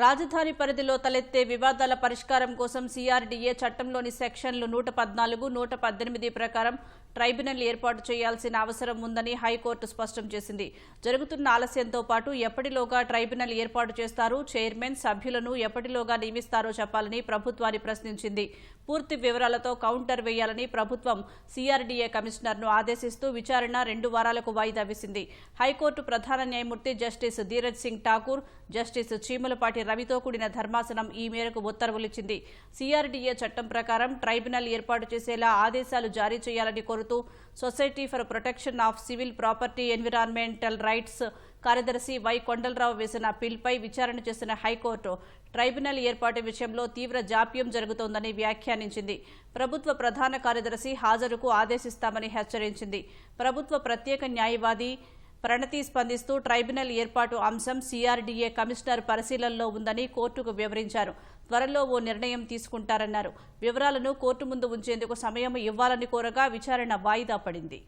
రాజధాని పరిధిలో తలెత్తే వివాదాల పరిష్కారం కోసం సీఆర్డీఏ చట్టంలోని సెక్షన్లు నూట పద్నాలుగు నూట పద్దెనిమిది ప్రకారం ట్రైబ్యునల్ ఏర్పాటు చేయాల్సిన అవసరం ఉందని హైకోర్టు స్పష్టం చేసింది. జరుగుతున్న ఆలస్యంతో పాటు ఎప్పటిలోగా ట్రైబ్యునల్ ఏర్పాటు చేస్తారు చైర్మన్ సభ్యులను ఎప్పటిలోగా నియమిస్తారో చెప్పాలని ప్రభుత్వాన్ని ప్రశ్నించింది. పూర్తి వివరాలతో కౌంటర్ వేయాలని ప్రభుత్వం సీఆర్డీఏ కమిషనర్ను ఆదేశిస్తూ విచారణ రెండు వారాలకు వాయిదా వేసింది. హైకోర్టు ప్రధాన న్యాయమూర్తి జస్టిస్ ధీరజ్ సింగ్ ఠాకూర్ జస్టిస్ చీమలపాటి రవితో కూడిన ధర్మాసనం ఈ మేరకు ఉత్తర్వులిచ్చింది. సీఆర్డీఏ చట్టం ప్రకారం ట్రైబ్యునల్ ఏర్పాటు చేసేలా ఆదేశాలు జారీ చేయాలని కోరుతూ society for protection of civil property environmental rights కార్యదర్శి వై కొండలరావు వేసిన పిల్పై విచారణ చేసిన హైకోర్టు ట్రైబ్యునల్ ఏర్పాటు విషయంలో తీవ్ర జాప్యం జరుగుతోందని వ్యాఖ్యానించింది. ప్రభుత్వ ప్రధాన కార్యదర్శి హాజరుకు ఆదేశిస్తామని హెచ్చరించింది. ప్రభుత్వ ప్రత్యేక న్యాయవాది ప్రణతి స్పందిస్తూ ట్రైబ్యునల్ ఏర్పాటు అంశం సీఆర్డీఏ కమిషనర్ పరిశీలనలో ఉందని కోర్టుకు వివరించారు. త్వరలో ఓ నిర్ణయం తీసుకుంటారన్నారు. వివరాలను కోర్టు ముందు ఉంచేందుకు సమయం ఇవ్వాలని కోరగా విచారణ వాయిదా పడింది.